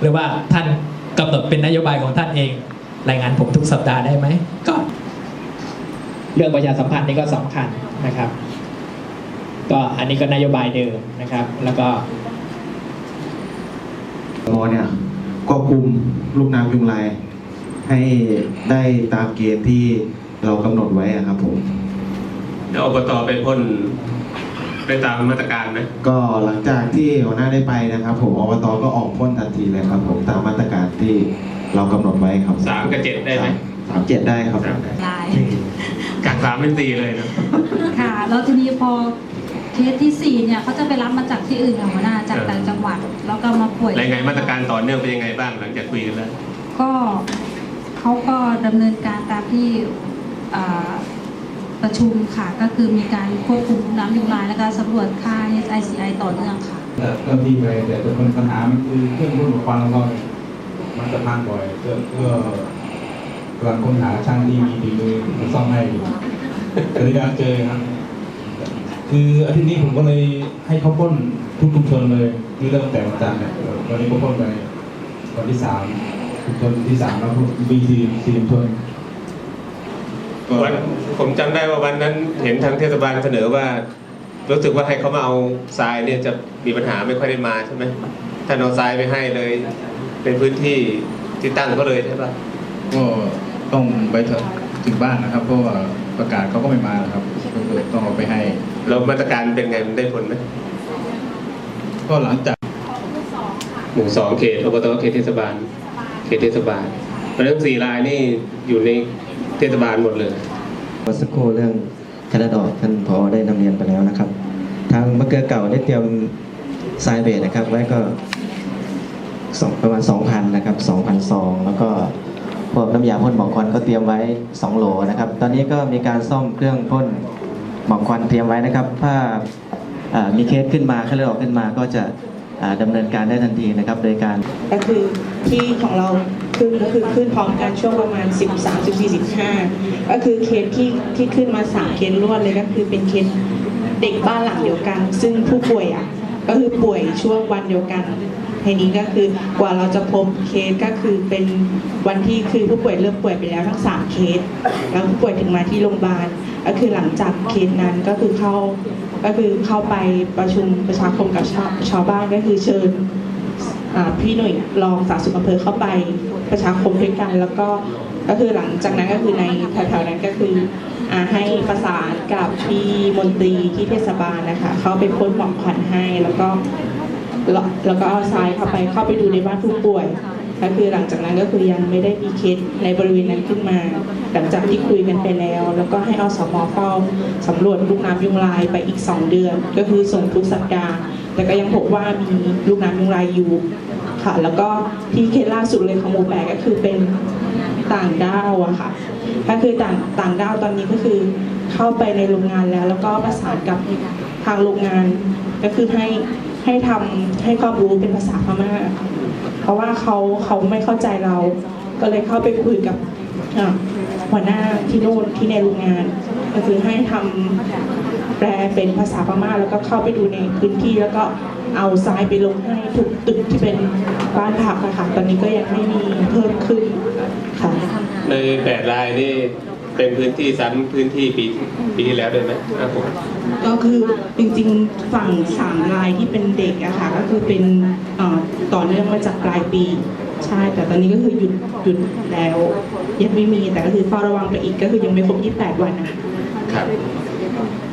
หรือว่าท่านกำหนดเป็นนโยบายของท่านเอง รายงานผมทุกสัปดาห์ได้ไหมก็ เรื่องประชาสัมพันธ์นี่ก็สำคัญนะครับ ก็อันนี้ก็นโยบายเดิมนะครับ แล้วก็มอเนี่ยควบคุมลูกน้ำยุงลายให้ได้ตามเกณฑ์ที่เรากำหนดไว้อะครับผมแล้วอบตไปพ่น ไปตามมาตรการไหมก็หลังจากที่หัวหน้าได้ไปนะครับ ผมอบตก็ออกพ่นทันทีเลยครับ ผมตามมาตรการที่เรากำหนดไว้ครับสามกับเจ็ดได้ไหมสามเจ็ดได้ครับสามลายจากสามเป็นสี่เลยนะค่ะแล้วทีนี้พอเคสที่สี่เนี่ยเขาจะไปรับมาจากที่อื่นค่ะหัวหน้าจากต่างจังหวัดแล้วก็มาป่วยแล้วยังไงมาตรการต่อเนื่องเป็นยังไงบ้างหลังจากคุยกันแล้วก็เขาก็ดำเนินการตามที่อ่า ประชุมค่ะ ก็คือมีการควบคุมน้ำยุงลาย และการสำรวจค่า HICI ต่อเนื่องค่ะเจ้าที่ไปแต่ตัวมันปัญหามันคือเครื่องพ่นควันของเรามันจะพังบ่อยเพื่อกำลังค้นหาช่างที่มีฝีมือมาซ่อมให้อยู่แต่ในการเจอครับ คืออาทิตย์นี้ผมก็เลยให้เขาพ่นทุกชุมชนเลยคือเริ่มแต่วันจันทร์เนี่ยวันนี้ก็พ่นไปวันที่สามชุมชนที่สามแล้วมีสี่สี่ชุมชน วันผมจำได้ว่าวันนั้นเห็นทางเทศบาลเสนอว่า รู้สึกว่าให้เขามาเอาทรายเนี่ยจะมีปัญหาไม่ค่อยได้มาใช่ไหมถ้าเอาทรายไปให้เลย เป็นพื้นที่ที่ตั้งก็เลยใช่ปะก็ต้องไปถึงบ้านนะครับ เพราะว่าประกาศเขาก็ไม่มานะครับก็คือต้องเอาไปให้แล้วมาตรการเป็นไงมันได้ผลไหมก็หลังจากหมู่สองเขตอบตเขตเทศบาล เขตเทศบาลเพราะฉะนั้นสี่รายนี่อยู่ใน เทศบาลหมดเลยเมื่อสักครู่เรื่องแคนาดอกท่านพอได้นำเรียนไปแล้วนะครับ ทางมะเกือเก่าได้เตรียมทรายเบสนะครับ ไว้ก็สองประมาณ2,000นะครับ2,000ซองแล้วก็พวกน้ำยาพ่นหมอกควันก็เตรียมไว้ 2 โหลนะครับ ตอนนี้ก็มีการซ่อมเครื่องพ่นหมอกควันเตรียมไว้นะครับ ถ้าอ่ามีเคสขึ้นมาแคนาดอกขึ้นมาก็จะอ่าดำเนินการได้ทันทีนะครับ โดยการก็คือที่ของเรา ขึ้นก็คือขึ้นพร้อมกันช่วงประมาณ 13 14 15 ก็คือเคสที่ที่ขึ้นมา 3 เคสรวดเลยก็คือเป็นเคสเด็กบ้านหลังเดียวกัน ซึ่งผู้ป่วยอะก็คือป่วยช่วงวันเดียวกันทีนี้ก็คือกว่าเราจะพบเคสก็คือเป็นวันที่คือผู้ป่วยเริ่มป่วยไปแล้วทั้ง 3 เคส แล้วผู้ป่วยถึงมาที่โรงพยาบาลก็คือหลังจากเคสนั้นก็คือเข้าก็คือเข้าไปประชุมประชาคมกับชาวชาวบ้านก็คือเชิญ พี่หน่วยรองสาธารณสุขอำเภอเข้าไปประชาคมด้วยกัน แล้วก็ก็คือหลังจากนั้นก็คือในแถวๆนั้นก็คืออาให้ประสานกับพี่มนตรีที่เทศบาลนะคะเขาไปพ่นหมอกควันให้แล้วก็แล้วแล้วก็เอาทรายเข้าไปเข้าไปดูในบ้านผู้ป่วยก็คือหลังจากนั้นก็คือยังไม่ได้มีเคสในบริเวณนั้นขึ้นมา หลังจากที่คุยกันไปแล้ว แล้วก็ให้อสมเฝ้าสำรวจลูกน้ำยุงลายไปอีก 2 เดือน ก็คือส่งทุกสัปดาห์แต่ก็ยังพบว่ามีลูกน้ำยุงลายอยู่ ค่ะ แล้วก็ที่เคสล่าสุดเลยของหมู่แปดก็คือเป็นต่างด้าวอะค่ะ ก็คือต่างต่างด้าวตอนนี้ก็คือเข้าไปในโรงงานแล้ว แล้วก็ประสานกับทางโรงงาน ก็คือให้ให้ทำให้ความรู้เป็นภาษาพม่า เพราะว่าเขาเขาไม่เข้าใจเรา ก็เลยเข้าไปคุยกับหัวหน้าที่นู่นที่ในโรงงาน ก็คือให้ทำแปลเป็นภาษาพม่าแล้วก็เข้าไปดูในพื้นที่แล้วก็ เอาทรายไปลงให้ทุกตึกที่เป็นบ้านพักอะค่ะตอนนี้ก็ยังไม่มีเพิ่มขึ้นค่ะในแปดรายนี่เป็นพื้นที่ซ้ำพื้นที่ปีปีที่แล้วด้วยไหมครับผมก็คือจริงๆฝั่งสามรายที่เป็นเด็กอะค่ะก็คือเป็นเอ่อต่อเนื่องมาจากปลายปีใช่ แต่ตอนนี้ก็คือหยุดหยุดแล้ว ยังไม่มีแต่ก็คือเฝ้าระวังไปอีกก็คือยังไม่ครบ 28 วันนะคะครับ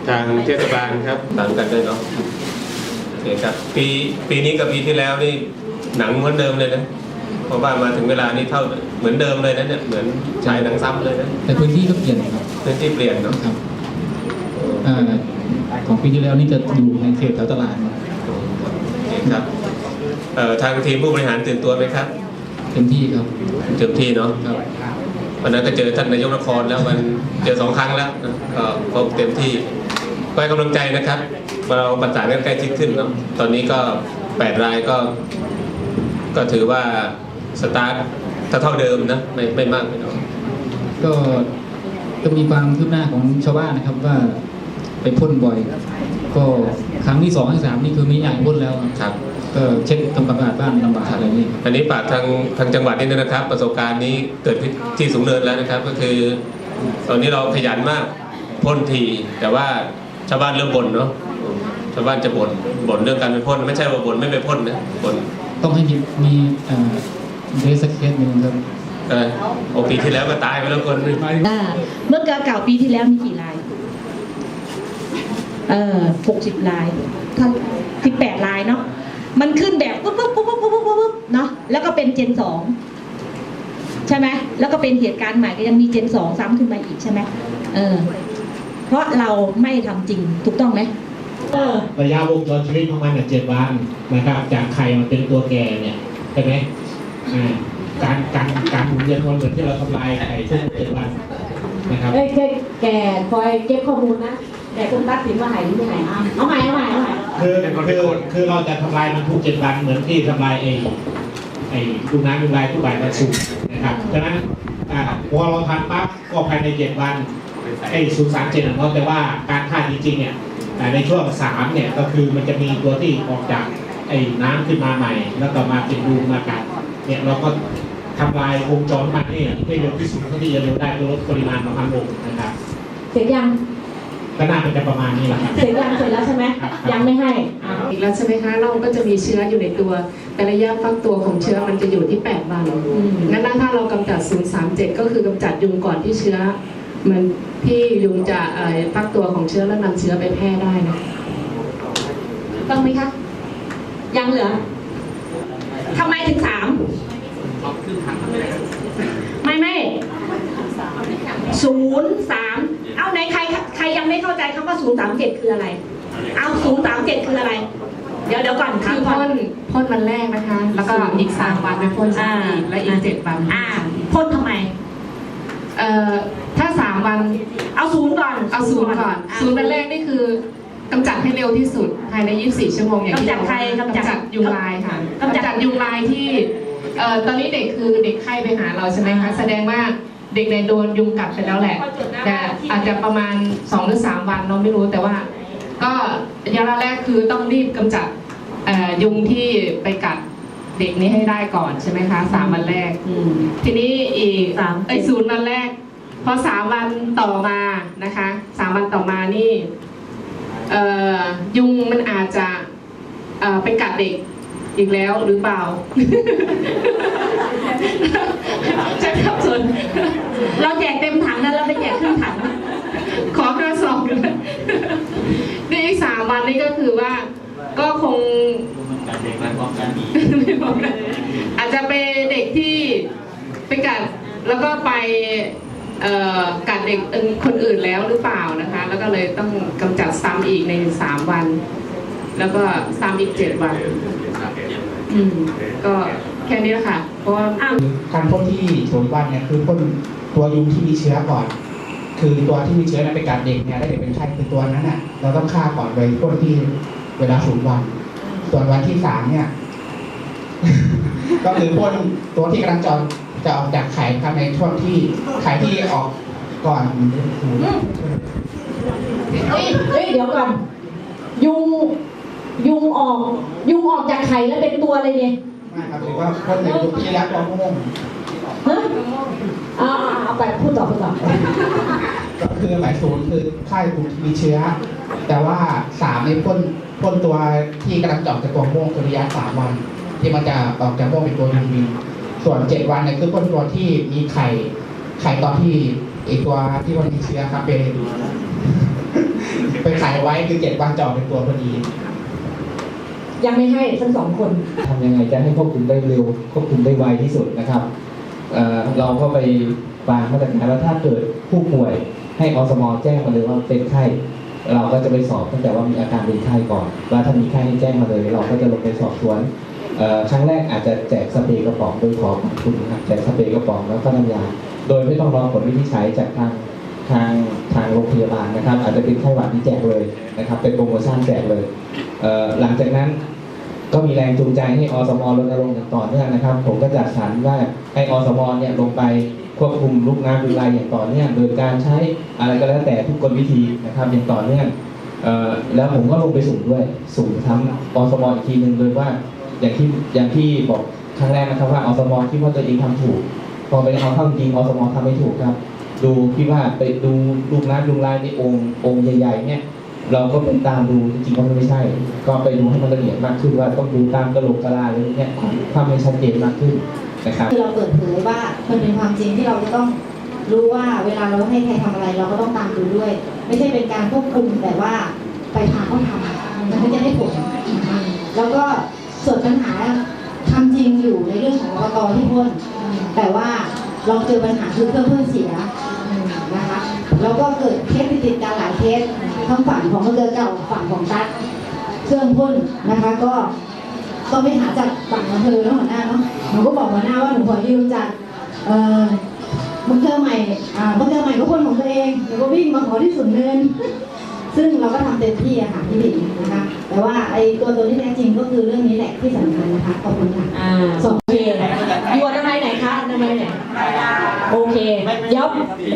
ทางเทศบาลครับตามกันด้วยเนาะ โอเคครับปีปีนี้กับปีที่แล้วนี่หนังเหมือนเดิมเลยนะเพราะว่ามาถึงเวลานี้เท่าเหมือนเดิมเลยนะเนี่ยเหมือนฉายหนังซ้ำเลยนะแต่พื้นที่ก็เปลี่ยนครับพื้นที่เปลี่ยนเนาะครับอ่าของปีที่แล้วนี่จะอยู่ในเขตแถวตลาดโอเคครับเอ่อทางทีมผู้บริหารตื่นตัวไหมครับเต็มที่ครับเต็มที่เนาะครับวันนั้นก็เจอท่านนายกนครแล้วมันเจอสองครั้งแล้วนะก็ก็เต็มที่ก็ให้กำลังใจนะครับ เราประสานกันใกล้ชิดขึ้นเนาะตอนนี้ก็แปดรายก็ ก็ถือว่าสตาร์ทเท่าๆเดิมนะไม่ไม่มากไม่น้อยก็ก็มีความคืบหน้าของชาวบ้านนะครับว่าไปพ่นบ่อย ก็ครั้งที่สองที่สามนี่คือไม่อยากพ่นแล้วครับครับก็เช็คทำความสะอาดบ้านลำบากอะไรนี่อันนี้ฝากทางทางจังหวัดนี่นะครับ ประสบการณ์นี้เกิดขึ้นที่สูงเนินแล้วนะครับ ก็คือ ตอนนี้เราขยันมากพ่นทีแต่ว่าชาวบ้านเริ่มบ่นเนาะ ชาวบ้านจะบ่นบ่นเรื่องการไปพ่นไม่ใช่ว่าบ่นไม่ไปพ่นนะบ่นต้องให้มีมีเอ่อเบสเคสหนึ่งครับเออโอปีที่แล้วก็ตายไปแล้วคนหนึงอ่าเมื่อเก่าปีที่แล้วมีกี่ลายเออหกสิบลายท่านสิบแปดลายเนาะมันขึ้นแบบปุ๊บปุ๊บปุ๊บปุ๊บปุ๊บปุ๊บปุ๊บเนาะแล้วก็เป็นเจนสองใช่ไหมแล้วก็เป็นเหตุการณ์ใหม่ก็ยังมีเจนสองซ้ำขึ้นมาอีกใช่ไหมเออเพราะเราไม่ทำจริงถูกต้องไหมเออ ระยะวงจรชีวิตของมันเจ็ดวันนะครับ จากไข่มันเป็นตัวแก่เนี่ยใช่ไหมอ่าการการการหมุนเวียนของมันเหมือนที่เราทำลายไข่ทุกเจ็ดวันนะครับเอ้ยแกแกคอยเก็บข้อมูลนะแต่คุณตัดสินว่าหายหรือไม่หายอะเอาใหม่เอาใหม่เอาใหม่คือคือคือเราจะทำลายมันทุกเจ็ดวันเหมือนที่ทำลายไอ้ไอ้ลูกน้ำลูกลายทุกใบกระสุนนะครับฉะนั้นอ่าพอเราทำปั๊บก็ภายในเจ็ดวันไอ้ศูนย์สามเจ็ดของเราแต่ว่าการฆ่าจริงๆเนี่ย อ่าในช่วงสามเนี่ยก็คือมันจะมีตัวที่ออกจากไอ้น้ำขึ้นมาใหม่ แล้วก็มาเป็นรูมากัดเนี่ยเราก็ทำลายวงจรมันนี่ให้เร็วที่สุดเท่าที่จะเร็วได้เพื่อลดปริมาณของมันลงนะครับเสร็จยังก็น่าจะประมาณนี้แหละครับเสร็จยังเสร็จแล้วใช่ไหมครับยังไม่ให้อะอีกแล้วใช่ไหมคะเราก็จะมีเชื้ออยู่ในตัว แต่ระยะฟักตัวของเชื้อมันจะอยู่ที่ 8 วันงั้นถ้าเรากำจัด 037 ก็คือกำจัดยุงก่อนที่เชื้อมัน ที่ยุงจะเอ่อฟักตัวของเชื้อแล้วนำเชื้อไปแพร่ได้นะต้องไหมคะยังเหลือทำไมถึงสามไม่ไม่ศูนย์สามเอาไหนใครใครยังไม่เข้าใจคำว่าศูนย์สามเจ็ดคืออะไร เอาศูนย์สามเจ็ดคืออะไร เดี๋ยวเดี๋ยวก่อนถาคืมอก่อพ่นนพ่นวันแรกนะคะ แล้วก็อีก3วันไปพ่นซ้ำอีกและอีก7วันอ่าพ่นทำไม เอ่อ ถ้า3วัน เอาศูนย์ก่อน เอาศูนย์ก่อนอะศูนย์วันแรกนี่คือกำจัดให้เร็วที่สุดภายใน 24 ชั่วโมงอย่างที่กำจัดใครบอกกำจัดกำจัดยุงลายค่ะกำจัดกำจัดยุงลายที่เอ่อตอนนี้เด็กคือเด็กไข้ไปหาเราใช่ไหมคะแสดงว่าเด็กในยโดนยุงกัดไปแล้วแหละแต่อาจจะประมาณ 2 หรือ 3 วันเราไม่รู้แต่ว่า ก็ระยะแรกคือต้องรีบกำจัดเอ่อยุงที่ไปกัดเด็กนี้ให้ได้ก่อนใช่ไหมคะสามวันแรกอืมทีนี้อีกสามไอยศูนย์วันแรก พอสามวันต่อมานะคะสามวันต่อมานี่เอ่อยุงมันอาจจะเอ่อไปกัดเด็กอีกแล้วหรือเปล่าใช่ครับส่วนเราแจกเต็มถังแล้วเราไปแจกครึ่งถัง ขอกระสอบด้วยนี่อีกสามวันนี่ก็คือว่า ก็คงไม่บอกกันอาจจะเป็นเด็กที่ไปกัดแล้วก็ไปเอ่อ กัดเด็กคนอื่นแล้วหรือเปล่านะคะ แล้วก็เลยต้องกำจัดซ้ำอีกในสามวัน แล้วก็ซ้ำอีกเจ็ดวัน อืมก็แค่นี้แหละค่ะ เพราะว่าการพ่นที่ศูนย์วันเนี่ยคือพ่นตัวยุงที่มีเชื้อก่อน คือตัวที่มีเชื้อนั้นไปกัดเด็กเนี่ยแล้เด็กเป็นไข้คือตัวนั้นน่ะ เราต้องฆ่าก่อนไปพ่นที่เวลาศูนย์วัน ส่วนวันที่สามเนี่ย ก็คือพ่นตัวที่กำลังจอ จะออกจากไข่ครับในช่วงที่ไข่ที่ออกก่อนศูนย์เฮ้ยเฮ้ยเดี๋ยวก่อน ยุงยุงออก ยุงออกจากไข่แล้วเป็นตัวอะไรเนี่ยไม่ครับหรือว่าพ่นในยุงที่รักตัวม่วงฮะอ่าเอาไปพูดต่อพูดต่อก็คือหมายศูนย์คือไข้มีเชื้อ แต่ว่าสามในพ่นพ่นตัวที่กำลังจะออกจากตัวม่วงคือระยะสามวัน ที่มันจะออกจากม่วงเป็นตัวยูวี ส่วนเจ็ดวันเนี่ยคือพ่นตัวที่มีไข่ไข่ตอนที่ไอตัวที่มันมีเชื้อครับเป็นเป็นไข่ไว้คือเจ็ดวันจะออกเป็นตัวพอดี ยังไม่ให้ทั้งสองคนทำยังไงจะให้ควบคุมได้เร็วควบคุมได้ไวที่สุดนะครับเอ่อเราก็ไปวางมาตรการว่าถ้าเกิดผู้ป่วย ให้อสมแจ้งมาเลยว่าเป็นไข้เราก็จะไปสอบตั้งแต่ว่ามีอาการเป็นไข้ก่อนว่าถ้ามีไข้ให้แจ้งมาเลย เราก็จะลงไปสอบสวนเอ่อ ครั้งแรกอาจจะแจกสเปรย์กระป๋องโดยขอขอบคุณนะครับแจกสเปรย์กระป๋องแล้วก็น้ำยาโดยไม่ต้องรอผลวินิจฉัยจากทางทางทางโรงพยาบาลนะครับ อาจจะเป็นไข้หวัดที่แจกเลยนะครับ เป็นโปรโมชั่นแจกเลยเหลังจากนั้นก็มีแรงจูงใจให้อสมรณรงค์อย่างต่อเนื่องนะครับ ผมก็จัดสรรว่าให้อสมเนี่ยลงไปควบคุมลูกน้ำดูแลอย่างต่อเนื่องโดยการใช้อะไรก็แล้วแต่ทุกกลวิธีนะครับอย่างต่อเนื่องแล้วผมก็ลงไปสุ่มด้วยสุ่มทั้งอสมอีกทีหนึ่งโดยว่า อย่างที่อย่างที่บอกครั้งแรกนะครับว่าอสมอคิดว่าตัวเองทำถูก พอไปเอาเข้าจริงอสมอทำไม่ถูกครับ ดูพี่ว่าไปดูลูกน้ำลุงลายในองค์องค์ใหญ่ๆเนี่ยเราก็ไปตามดูจริงๆว่ามันไม่ใช่ ก็ไปดูให้มันละเอียดมากขึ้นว่าต้องดูตามกระโหลกกระลาอะไรเนี่ยทำให้ชัดเจนมากขึ้นนะครับคือเราเปิดเผยว่ามันเป็นความจริงที่เราจะต้องรู้ว่าเวลาเราให้ใครทำอะไร เราก็ต้องตามดูด้วย ไม่ใช่เป็นการควบคุมแต่ว่าไปพาเขาทำมันก็จะได้ผลแล้วก็ ส่วนปัญหาทำจริงอยู่ในเรื่องของอบตที่พ่นแต่ว่าเราเจอปัญหาคือเครื่องพ่นเสียนะคะแล้วก็เกิดเคสติดๆกันหลายเคสทั้งฝั่งของมะเกือเก่าฝั่งของตัดเครื่องพ่นนะคะ ก็ต้องไปหาจากฝั่งอำเภอแล้วหัวหน้าเนาะหนูก็บอกหัวหน้าว่าหนูขอยืมจากเอ่อบังเกอร์ใหม่อ่าบังเกอร์ใหม่ก็คนของตัวเองหนูก็วิ่งมาขอที่ศูนย์เนิน ซึ่งเราก็ทำเต็มที่อะค่ะพี่บิ๊กนะคะ แต่ว่าไอ้ตัวตนที่แท้จริงก็คือเรื่องนี้แหละที่สำคัญนะคะขอบคุณค่ะอ่าสองเพลงอยู่อนามัยไหนคะอนามัยไหนโอเค เดี๋ยว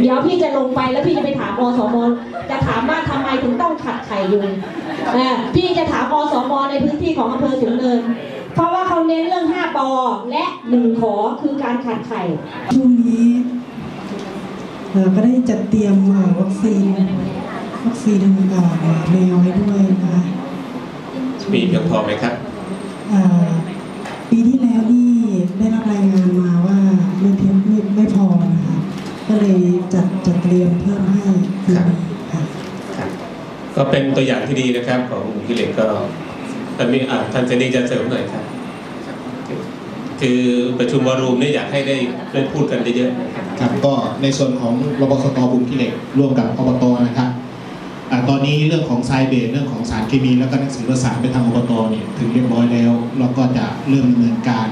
เดี๋ยวพี่จะลงไปแล้วพี่จะไปถามอสมจะถามว่าทำไมถึงต้องขัดไข่ยุงอ่าพี่จะถามอสมในพื้นที่ของอำเภอสูงเนินเพราะว่าเขาเน้นเรื่อง5ปอและ1ขอคือการขัดไข่ช่วงนี้เอ่อก็ได้จัดเตรียมเอ่อวัคซีน วัคซีนเอ่อแมวไว้ด้วยนะคะมีเพียงพอไหมครับเอ่อปีที่แล้วนี่ได้รับรายงานมาว่าไม่เพียงไม่ไม่พอนะคะก็เลยจัดจัดเตรียมเพิ่มให้ปีนี้ค่ะก็เป็นตัวอย่างที่ดีนะครับของหมู่กิเลสก็ท่านมีอ่าท่านเจนี่จะเสริมหน่อยครับ คือประชุมวอรูมเนี่ยอยากให้ได้ได้พูดกันเยอะๆครับก็ในส่วนของรบสตบุญกิเหล็กร่วมกับอบตนะครับอา ตอนนี้เรื่องของไซเบรเรื่องของสารเคมี แล้วก็หนังสือประสานไปทางอบตเนี่ยถึงเรียบร้อยแล้วเราก็จะเริ่มดำเนินการ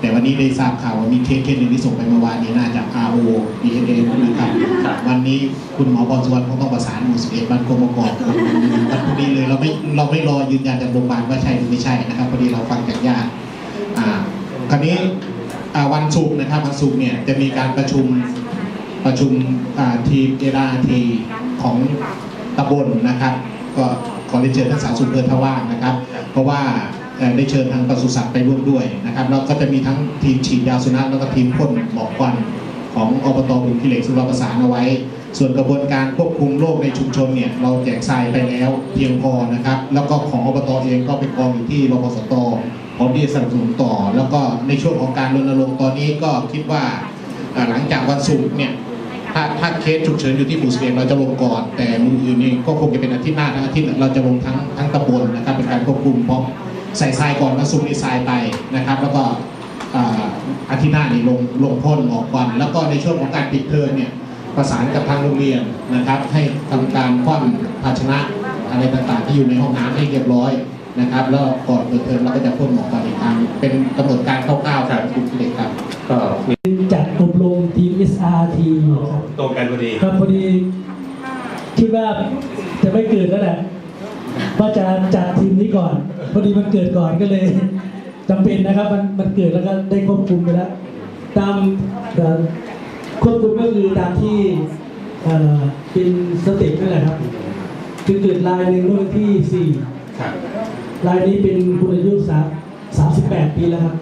แต่วันนี้ได้ทราบข่าวว่ามีเคสเคสหนึ่งที่ส่งไปเมื่อวานนี้น่าจะ RO DNA นะครับวันนี้คุณหมอพรสุวรรณคงต้องประสานหมู่11บ้านกรมกอกวันพรุ่งนี้เลยเราไม่เราไม่รอยืนยันจากโรงพยาบาลว่าใช่หรือไม่ใช่นะครับพอดีเราฟังจากญาติอ่าคราวนี้อ่าวันศุกร์นะครับวันศุกร์เนี่ยจะมีการประชุมประชุมอ่าทีมเอราทีของ ตำบลนะครับ ก็ขอเรียนเชิญท่านสาธารณสุขเดินทว่างนะครับ เพราะว่าได้เชิญทางปศุสัตว์ไปร่วมด้วยนะครับแล้วก็จะมีทั้งทีมฉีดยาสุนัขแล้วก็ทีมพ่นหมอกควันของอบตบุญกิเหล็กซึ่งเราประสานเอาไว้ ส่วนกระบวนการควบคุมโรคในชุมชนเนี่ยเราแจกทรายไปแล้วเพียงพอนะครับ แล้วก็ของอบตเองก็ไปกองอยู่ที่รพสตพร้อมที่สนับสนุนต่อ แล้วก็ในช่วงของการรณรงค์ตอนนี้ก็คิดว่าหลังจากวันศุกร์เนี่ย ถ้าถ้าเคสฉุกเฉินอยู่ที่หมู่สิบเอ็ดเราจะลงก่อน แต่หมู่อื่นนี่ก็คงจะเป็นอาทิตย์หน้าทั้งอาทิตย์เราจะลงทั้งทั้งตำบลนะครับเป็นการควบคุมพราะใส่ทรายก่อนวันศุกร์นี่ทรายไปนะครับ แล้วก็อาทิตย์หน้านี่ลงลงพ่นออกควันแล้วก็ในช่วงของการปิดเทอมเนี่ยประสานกับทางโรงเรียนนะครับ ให้ทำการคว่ำภาชนะอะไรต่างๆ ที่อยู่ในห้องน้ำให้เรียบร้อยนะครับ แล้วก่อนเปิดเทอมเราก็จะพ่นหมอกควันอีกครั้งเป็นกำหนดการคร่าวๆของกลุ่มเด็กครับก็ รมทีม SRT ครับตรงกันพอดีครับพอดีคิดว่าจะไม่เกิดแล้วแหละว่าจะจัดทีมนี้ก่อน พอดีมันเกิดก่อนก็เลยจำเป็นนะครับ มันมันเกิดแล้วก็ได้ควบคุมไปแล้ว ตามเอ่อควบคุมก็คือตามที่เอ่อเป็นสเต็ปนั่นแหละครับคือเกิดรายหนึ่งเมื่อวันที่สี่ครับรายนี้เป็นคุณอายุสามสามสิบแปดปีแล้วครับ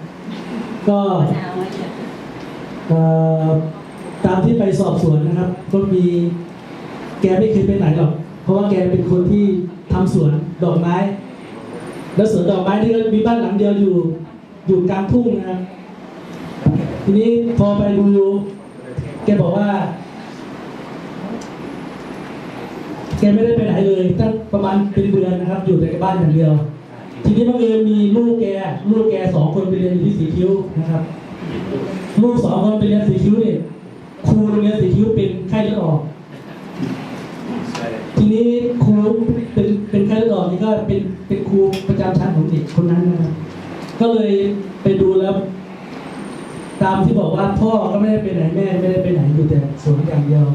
ก็เอ่อ ตามที่ไปสอบสวนนะครับ ก็มีแกไม่เคยไปไหนหรอก เพราะว่าแกเป็นคนที่ทำสวนดอกไม้ แล้วสวนดอกไม้นี่ก็มีบ้านหลังเดียวอยู่อยู่กลางทุ่งนะครับ ทีนี้พอไปดูแกบอกว่า แกไม่ได้ไปไหนเลยตั้งประมาณเป็นเดือนนะครับ อยู่แต่กับบ้านอย่างเดียว ทีนี้บังเอิญมีลูกแกลูกแกสองคนไปเรียนอยู่ที่สีคิ้วนะครับ ลูกสองคนไปเรียนสีคิ้วเนี่ย ครูโรงเรียนสีคิ้วเป็นไข้เลือดออกทีนี้ครูเป็นเป็นไข้เลือดออกนี่ก็เป็นเป็นครูประจำชั้นของเด็กคนนั้นนะครับก็เลยไปดูแล้ว ตามที่บอกว่าพ่อก็ไม่ได้ไปไหนแม่ไม่ได้ไปไหนอยู่แต่สวนอย่างเดียว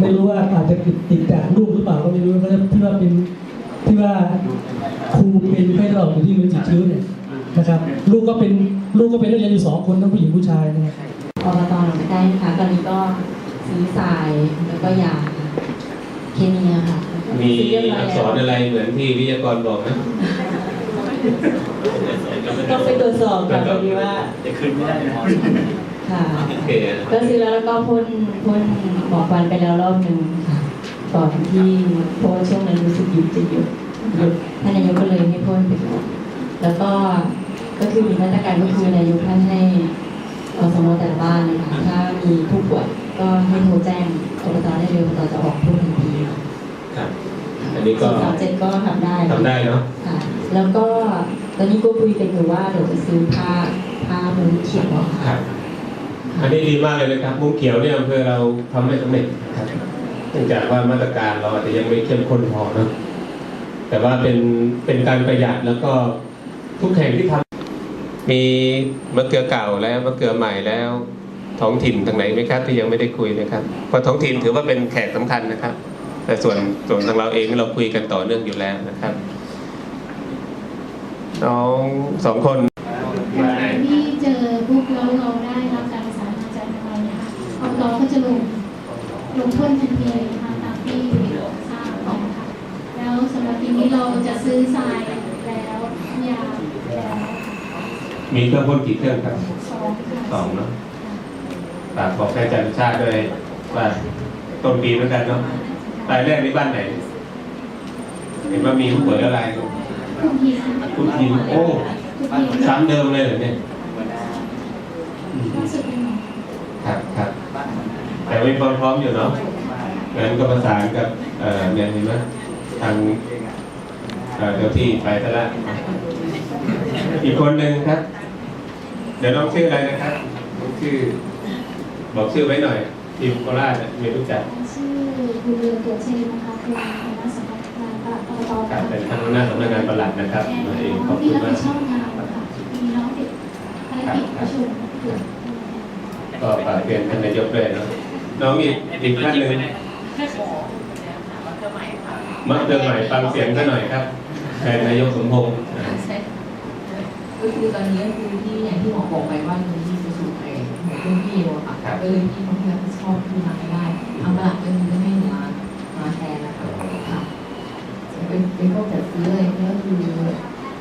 ไม่รู้ว่าอาจจะติดจากลูกหรือเปล่าก็ไม่รู้ก็ที่ว่าเป็นที่ว่าครูเป็นไข้เลือดออกอยู่ที่มือจิตคิ้วเนี่ยนะครับ ลูกก็เป็นลูกก็เป็นนักเรียนอยู่สองคนทั้งผู้หญิงผู้ชายนะครับ อบตหนองใกล้นะคะตอนนี้ก็ซื้อทรายแล้วก็ยาเคมีอะค่ะมีซื้เรียบร้ยอักษแล้วรอะไรเหมือนที่วิทยากรบอกนะต้องไปตรวจสอบค่ะพอดีว่าจะคืนไม่ได้นะค่ะโอเคก็ซื้อแล้วแล้วก็พ่นพ่นหมอกควันไปแล้วรอบหนึ่งค่ะก่อนที่เพราะว่าช่วงนั้นรู้สึกหยุดจะหยุดหยุดท่านนายกก็เลยให้พ่นไปก่อนแล้วก็ก็คือมีมาตรการก็คือนายกท่านให้ อสมแต่ละบ้านนะคะถ้ามีผู้ป่วยก็ให้โทรแจ้งอบตได้เลยอบตจะออกพ่นทันทีค่ะครับ อันนี้ก็สี่สามเจ็ดก็ทำได้ทำได้เนาะค่ะแล้วก็ตอนนี้ก็คุยกันอยู่ว่าเดี๋ยวจะซื้อผ้าผ้ามุ้งเขียวอะค่ะครับอันนี้ดีมากเลยนะครับมุ้งเขียวเนี่ยอำเภอเราทำไม่สำเร็จครับเนื่องจากว่ามาตรการเราอาจจะยังไม่เข้มข้นพอเนอะแต่ว่าเป็นเป็นการประหยัดแล้วก็ทุกแห่งที่ทำ มีมะเขือเก่าแล้วมะเขือใหม่แล้ว ท้องถิ่นทางไหนไหมครับ ที่ยังไม่ได้คุยนะครับเพราะท้องถิ่นถือว่าเป็นแขกสำคัญนะครับ แต่ส่วนส่วนทางเราเองเราคุยกันต่อเนื่องอยู่แล้วนะครับ น้องสองคนที่เจอปุ๊บแล้วเราได้รับการสานงานจากทางเราเนี่ยค่ะอบตก็จะลงลงพ่นทันทีนะคะตามที่ทราบของค่ะแล้วสำหรับปีนี้เราจะซื้อทรายแล้วยาแล้ว มีเครื่องพ่นกี่เครื่องครับสองค่ะสองเนาะฝากบอกแม่จันทร์ชาติด้วยว่าต้นปีเหมือนกันเนาะรายแรกในบ้านไหน เห็นว่ามีผู้ป่วยอะไรคุณพีค่ะคุณทีมโอ้ซ้ำเดิมเลยเหรอเนี่ยอืมล่าสุดเป็นหมอครับครับแต่ไม่พร้อมๆอยู่เนาะงั้นก็ประสานกับเอ่อเนี่ยเห็นไหมทางเอ่อเจ้าที่ไปซะละอีกคนหนึ่งครับเดี๋ยวน้องชื่ออะไรนะครับน้องชื่อ บอกชื่อไว้หน่อย ทีมโคราชเนี่ยไม่รู้จักชื่อคุณเรืองตัวเชนนะคะเป็นคณะสังกัดงานปลัดอบตครับค่ะเป็นท่านหัวหน้าสำนักงานปลัดนะครับมาเองขอบที่คุณรับมาผิกดชอบงานค่ะมีน้องติดภารกิจประชุมเกี่ยวกับก็ฝากเรียนท่านนายกด้วยเนาะน้องอีกอีกท่านหนึ่งมาเติมใหม่ฟังเสียงกันหน่อยครับแทนนายกสมพงษ์อ่า ก็คือตอนนี้ก็คือที่อย่างที่หมอบอกไปว่ามีที่ประชุมไปหมอเรื่องพี่อะค่ะก็เลยพี่เขาที่รับผิดชอบที่มาไม่ได้ทางตลาดก็มีก็ให้หนูมามาแทนนะคะค่ะเป็นเป็นพวกจัดซื้ออะไรก็คือ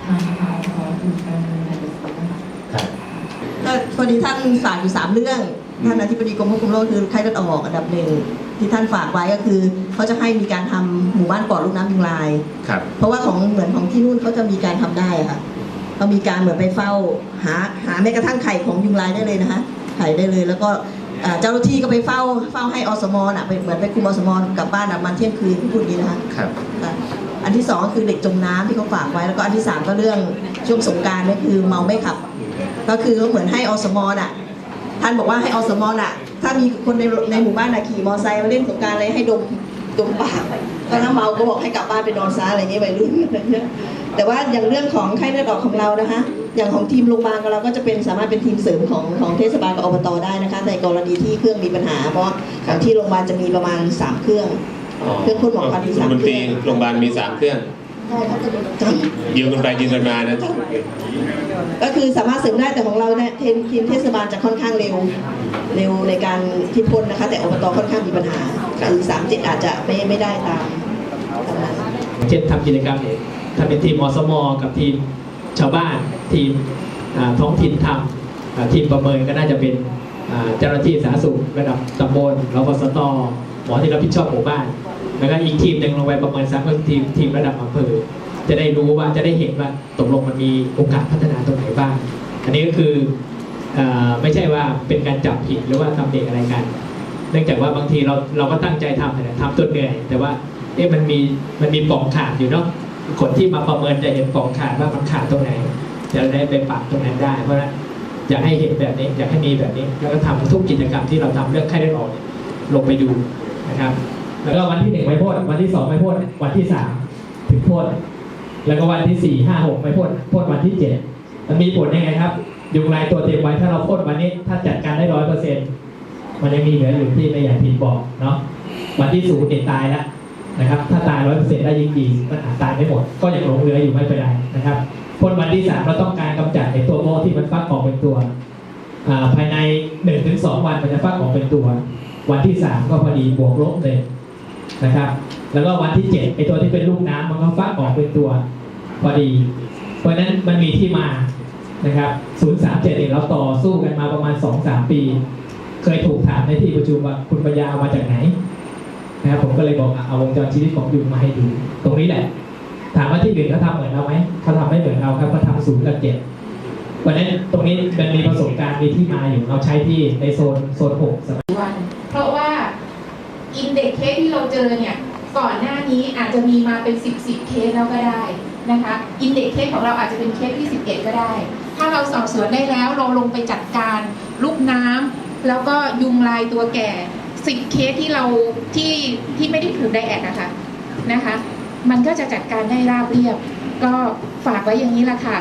ทางทางเขาคือการดำเนินการจัดซื้อนะคะก็พอดีท่านฝากอยู่สามเรื่อง ท่านอธิบดีกรมควบคุมโรคคือไข้เลือดออกอันดับหนึ่งที่ท่านฝากไว้ก็คือเขาจะให้มีการทำหมู่บ้านปลอดลูกน้ำยุงลายครับเพราะว่าของเหมือนของที่นู่นเขาจะมีการทำได้อะค่ะ เขามีการเหมือนไปเฝ้าหาหาแม้กระทั่งไข่ของยุงลายได้เลยนะคะไข่ได้เลยแล้วก็อ่าเจ้าหน้าที่ก็ไปเฝ้าเฝ้าให้อสมน่ะไปเหมือนไปคุมอสมกลับบ้านอะมันเที่ยงคืนพูดอย่างนี้นะคะครับค่ะอันที่สองก็คือเด็กจมน้ำที่เขาฝากไว้แล้วก็อันที่สามก็เรื่องช่วงสงกรารนี่คือเมาไม่ขับ ก็คือเหมือนให้อสมน่ะท่านบอกว่าให้อสมน่ะ ถ้ามีคนในในหมู่บ้านน่ะขี่มอไซค์มาเล่นสงกรารอะไรให้ดมดมปากก็ถ้าเมาก็บอกให้กลับบ้านไปนอนซะอะไรอย่างเงี้ยวัยรุ่นอะไรเงี้ย แต่ว่าอย่างเรื่องของไข้เลือดออกของเรานะคะ อย่างของทีมโรงพยาบาลของเราก็จะเป็นสามารถเป็นทีมเสริมของของเทศบาลกับอบตได้นะคะ ในกรณีที่เครื่องมีปัญหา เพราะของที่โรงพยาบาลจะมีประมาณสามเครื่อง เครื่องพ่นหมอกควันมีสามคุณเคตรีรื่องโรงพยาบาลมีสามเครื่องได้ครับจะยืมกันไปยืมกันมานะก็คือสามารถเสริมได้แต่ของเราเนี่ยทีมทีมเทศบาลจะค่อนข้างเร็วเร็วในการที่พ่นนะคะ แต่อบตค่อนข้างมีปัญหาคือสามเจ็ดอาจจะไม่ไม่ได้ตามตามนั้นเช่นทำกิจกรรมาเป็นทีมอสมกับทีมชาวบ้าน ทีมท้องถิ่นทำทีมประเมินก็น่าจะเป็นเจ้าหน้าที่สาธารณสุขระดับตำบลรพสตหมอที่รับผิดชอบหมู่บ้าน แล้วก็อีกทีมหนึ่งลงไปประเมินซ้ำก็ทีมทีมระดับอำเภอจะได้รู้ว่าจะได้เห็นว่าตกลงมันมีโอกาสพัฒนาตรงไหนบ้าง อันนี้ก็คืออไม่ใช่ว่าเป็นการจับผิดหรือว่าทำเด็กอะไรกัน เนื่องจากว่าบางทีเราเราก็ตั้งใจทำแต่ทำจนเหนื่อย แต่ว่าเอ๊ะมันมีมันมีป่องขาดอยู่เนาะ คนที่มาประเมินจะเห็นปล่องขาดว่ามันขาดตรงไหน จะได้ไปปรับตรงนั้นได้ เพราะฉะนั้นอยากให้เห็นแบบนี้อยากให้มีแบบนี้ แล้วก็ทำทุกกิจกรรมที่เราทำเรื่องไข้เลือดออกเนี่ยลงไปดูนะครับ แล้วก็วันที่หนึ่งไม่พ่นวันที่สองไม่พ่นวันที่สามถึงพ่นแล้วก็วันที่สี่ห้าหกไม่พ่นพ่นวันที่เจ็ดมันมีผลยังไงครับยุงลายตัวเต็มไว้ถ้าเราพ่นวันนี้ ถ้าจัดการได้ร้อยเปอร์เซ็นต์มันยังมีเหลืออยู่ที่ไม่อยากผิดบอกเนาะวันที่ศูนย์เนี่ยตายแล้ว นะครับ ถ้าตายร้อยเปอร์เซ็นต์ได้จริงๆมันอาตายไม่หมด ก็ยังหลงเหลืออยู่ไม่เป็นไรนะครับพ่นวันที่สามเราต้องการกำจัดไอ้ตัวโมที่มันฟักออกเป็นตัวภายในหนึ่งถึงสองวันมันจะฟักออกเป็นตัว วันที่สามก็พอดีบวกลบเลยนะครับ แล้วก็วันที่เจ็ดไอ้ตัวที่เป็นลูกน้ำมันก็ฟักออกเป็นตัว พอดี เพราะฉะนั้นมันมีที่มานะครับ037เนี่ยเราต่อสู้กันมาประมาณ2-3ปี เคยถูกถามในที่ประชุมว่าคุณปัญญามาจากไหน นะผมก็เลยบอกอะเอาวงจรชีวิตของยุงมาให้ดูตรงนี้แหละ ถามว่าที่อื่นเขาทำเหมือนเราไหมเขาทำไม่เหมือนเราครับเขาทำศูนย์กับเจ็ดวันนั้นตรงนี้มันมีประสบการณ์มีที่มาอยู่เราใช้ที่ในโซนโซนหกสมัยวันเพราะว่าอินเด็กเคสที่เราเจอเนี่ยก่อนหน้านี้อาจจะมีมาเป็น10 10เคสแล้วก็ได้นะคะอินเด็กเคสของเราอาจจะเป็นเคสที่11 ก็ได้ ถ้าเราสอบสวนได้แล้วเราลงไปจัดการลูกน้ำแล้วก็ยุงลายตัวแก่ 10เคสที่เราที่ที่ไม่ได้ถูกไดแอดนะคะนะคะ มันก็จะจัดการได้ราบเรียบ ก็ฝากไว้อย่างนี้ละค่ะ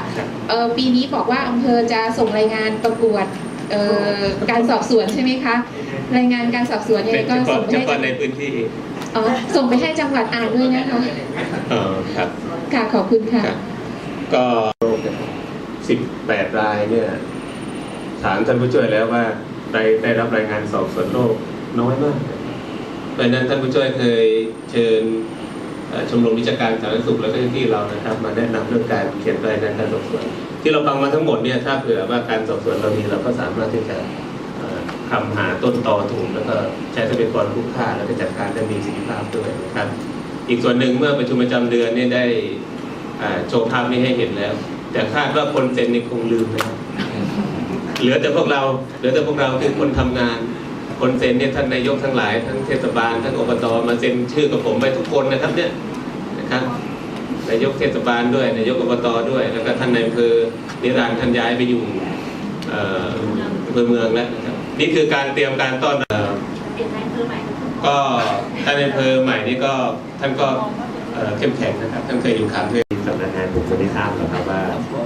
เออปีนี้บอกว่าอำเภอจะส่งรายงานประกวดเอ่อการสอบสวนใช่ไหมคะรายงานการสอบสวนยังเป็ไงนก็เฉพาะส่งไปเฉให้พาะในพื้นที่อ๋อส่งไปให้จังหวัดอ่านด้วยนะคะเออครับค่ะขอบคุณค่ะก็สิบแปดรายเนี่ยถามท่านผู้ช่วยแล้วว่าได้ได้รับรายงานสอบสวนโรค น้อยมากเพราะนั้นท่านผู้ช่วยเคยเชิญชมรมวิชาการสาธารณสุขและเจ้าหน้าที่เรานะครับ มาแนะนำเรื่องการเขียนรายงานการสอบสวน ที่เราฟังมาทั้งหมดเนี่ยถ้าเผื่อว่าการสอบสวนเรามีเราก็สามารถที่จะเอ่อคำหาต้นตอถูกแล้วก็ใช้ทรัพยากรคุ้มค่าแล้วก็จัดการได้มีประสิทธิภาพด้วยนะครับ อีกส่วนหนึ่งเมื่อประชุมประจำเดือนเนี่ยได้โชว์ภาพนี้ให้เห็นแล้ว แต่คาดว่าคนเซ็นนี่คงลืมนะครับเหลือแต่พวกเราเหลือแต่พวกเราคือคนทำงาน คนเซ็นเนี่ยท่านนายกทั้งหลายทั้งเทศบาลทั้งอบตมาเซ็นชื่อกับผมไปทุกคนนะครับเนี่ยนะครับนายกเทศบาลด้วยนายกอบตด้วย แล้วก็ท่านนายอำเภอนิรันดร์ท่านย้ายไปอยู่เอ่ออำเภอเมืองแล้วนะครับนี่คือการเตรียมการต้อนรับก็ท่านนายอำเภอใหม่นี่ก็ท่านก็เอ่อเข้มแข็งนะครับท่านเคยอยู่ขามด้วยสำนักงานผมจะได้ทราบหรอกครับว่า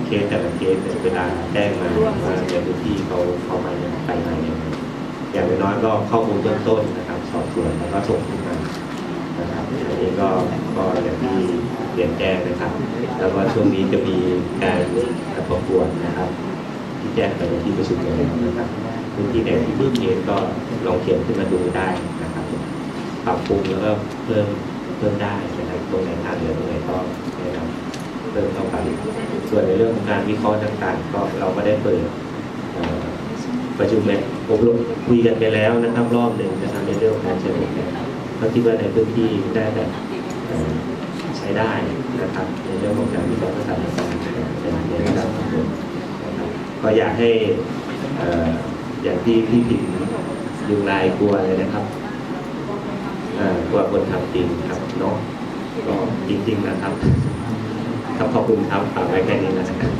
เคสแต่ละเคสเนี่ยเวลาแจ้งมาว่า อย่างน้อยก็ข้อมูลเบื้องต้นนะครับสอบสวนแล้วก็ส่งขึ้นมานะครับอันนี้ก็ก็อย่างที่เรียนแจ้งนะครับ แล้วก็ช่วงนี้จะมีการประกวดนะครับ ที่แจ้งไปในที่ประชุมแล้วนะครับพื้นที่ไหนที่มีเคสก็ลองเขียนขึ้นมาดูได้นะครับปรับปรุงแล้วก็เพิ่มเพิ่มได้นะครับตรงไหนขาดเหลือตรงไหนก็แนะนำเพิ่มเข้าไปส่วนในเรื่องของการวิเคราะห์ต่างๆ ก็เราก็ได้เปิด ประชุมเนี่ยอบรมคุยกันไปแล้วนะครับ รอบหนึ่งนะครับในเรื่องการเชิญเนี่ยก็คิดว่าในพื้นที่ได้แบบใช้ได้นะครับในเรื่องของการวิเคราะห์สถานการในในระดับของตัวนะครับก็อยากให้อย่างที่พี่ผิดยุงลายกลัวเลยนะครับเอ่อกว่าคนทำจริงครับเนาะก็จริงๆนะครับครับขอบคุณครับฝากไว้แค่นี้นะครับ